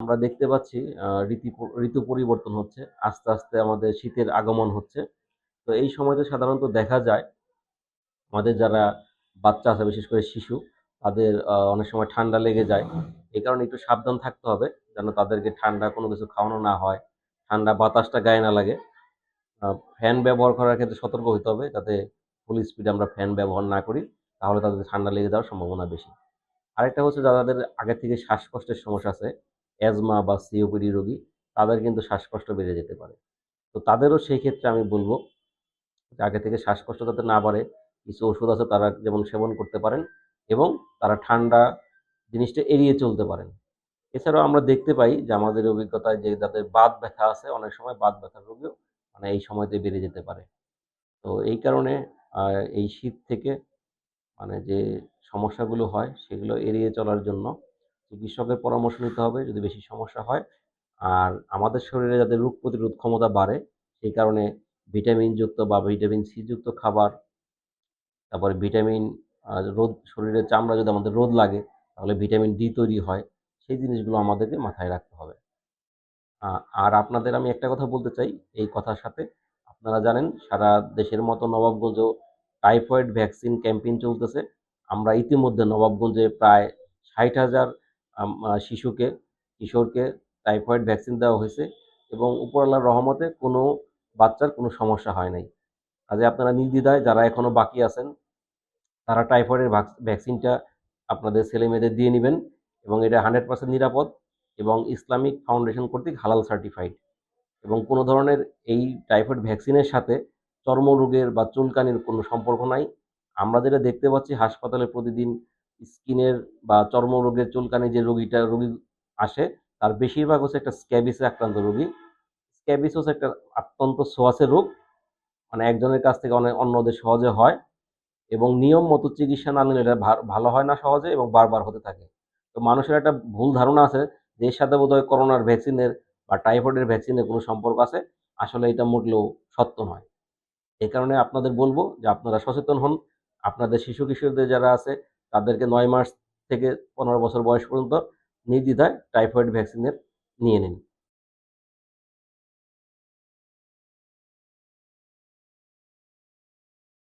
আমরা দেখতে পাচ্ছি ঋতু পরিবর্তন হচ্ছে, আস্তে আস্তে আমাদের শীতের আগমন হচ্ছে। তো এই সময়তে সাধারণত দেখা যায়, আমাদের যারা বাচ্চা আছে, বিশেষ করে শিশু, তাদের অনেক সময় ঠান্ডা লেগে যায়। এই কারণে একটু সাবধান থাকতে হবে, যেন তাদেরকে ঠান্ডা কোনো কিছু খাওয়ানো না হয়, ঠান্ডা বাতাসটা গায়ে না লাগে। ফ্যান ব্যবহার করার ক্ষেত্রে সতর্ক হতে হবে, যাতে ফুল স্পিডে আমরা ফ্যান ব্যবহার না করি, তাহলে তাদের ঠান্ডা লেগে যাওয়ার সম্ভাবনা বেশি। আরেকটা হচ্ছে যাদের আগে থেকে শ্বাসকষ্টের সমস্যা আছে অ্যাজমা বা সিওপিডি রোগী, তাদের কিন্তু শ্বাসকষ্ট বেড়ে যেতে পারে। তো তাদেরও সেই ক্ষেত্রে আমি বলব আগে থেকে শ্বাসকষ্ট যাতে না বাড়ে, কিছু ওষুধ আছে তারা যেমন সেবন করতে পারেন এবং তারা ঠান্ডা জিনিসটা এড়িয়ে চলতে পারেন। এছাড়াও আমরা দেখতে পাই যে আমাদের অভিজ্ঞতায় যে যাদের বাত ব্যথা আছে, অনেক সময় বাত ব্যথার রোগীও মানে এই সময়তে বেড়ে যেতে পারে। তো এই কারণে এই শীত থেকে মানে যে সমস্যাগুলো হয়, সেগুলো এড়িয়ে চলার জন্য চিকিৎসকের পরামর্শ নিতে হবে যদি বেশি সমস্যা হয়। আর আমাদের শরীরে যাতে রোগ প্রতিরোধ ক্ষমতা বাড়ে, সেই কারণে ভিটামিনযুক্ত বা ভিটামিন সি যুক্ত খাবার, তারপরে ভিটামিন রোদ, শরীরের চামড়া যদি আমাদের রোদ লাগে, তাহলে ভিটামিন ডি তৈরি হয়, সেই জিনিসগুলো আমাদেরকে মাথায় রাখতে হবে। আর আপনাদের আমি একটা কথা বলতে চাই, এই কথার সাথে। আপনারা জানেন, সারা দেশের মতো নবাবগঞ্জেও টাইফয়েড ভ্যাকসিন ক্যাম্পেইন চলতেছে। আমরা ইতিমধ্যে নবাবগঞ্জে প্রায় ষাট হাজার শিশুকে, কিশোরকে টাইফয়েড ভ্যাকসিন দেওয়া হয়েছে এবং উপরআল্লাহর রহমতে কোনো বাচ্চার কোনো সমস্যা হয় নাই। কাজে আপনারা নির্দ্বিধায় যারা এখনও বাকি আছেন, তারা টাইফয়েডের ভ্যাকসিনটা আপনাদের ছেলে মেয়েদের দিয়ে নেবেন এবং এটা হান্ড্রেড পার্সেন্ট নিরাপদ এবং ইসলামিক ফাউন্ডেশন কর্তৃক হালাল সার্টিফাইড এবং কোনো ধরনের এই টাইফয়েড ভ্যাকসিনের সাথে চর্মরোগের বা চুলকানির কোনো সম্পর্ক নাই। আমরা যেটা দেখতে পাচ্ছি, হাসপাতালে প্রতিদিন স্কিনের বা চর্মরোগের চুলকানি যে রোগীটা, রোগী আসে, তার বেশিরভাগ হচ্ছে একটা স্ক্যাবিসে আক্রান্ত রোগী। স্ক্যাবিস হচ্ছে একটা অত্যন্ত সোয়াসের রোগ মানে একজনের কাছ থেকে অনেক অন্যদের সহজে হয় এবং নিয়ম মতো চিকিৎসা না নিলে এটা ভালো হয় না সহজে এবং বারবার হতে থাকে। তো মানুষের একটা ভুল ধারণা আছে যে এর সাথে বোধহয় করোনার ভ্যাকসিনের বা টাইফয়েডের ভ্যাকসিনের কোনো সম্পর্ক আছে। আসলে এটা মোটলেও সত্য নয়। এই কারণে আপনাদের বলব যে আপনারা সচেতন হন। আপনাদের শিশু কিশোরদের যারা আছে তাদেরকে নয় মাস থেকে পনেরো বছর বয়স পর্যন্ত নির্দ্বিধায় টাইফয়েড ভ্যাকসিনের নিয়ে নিন।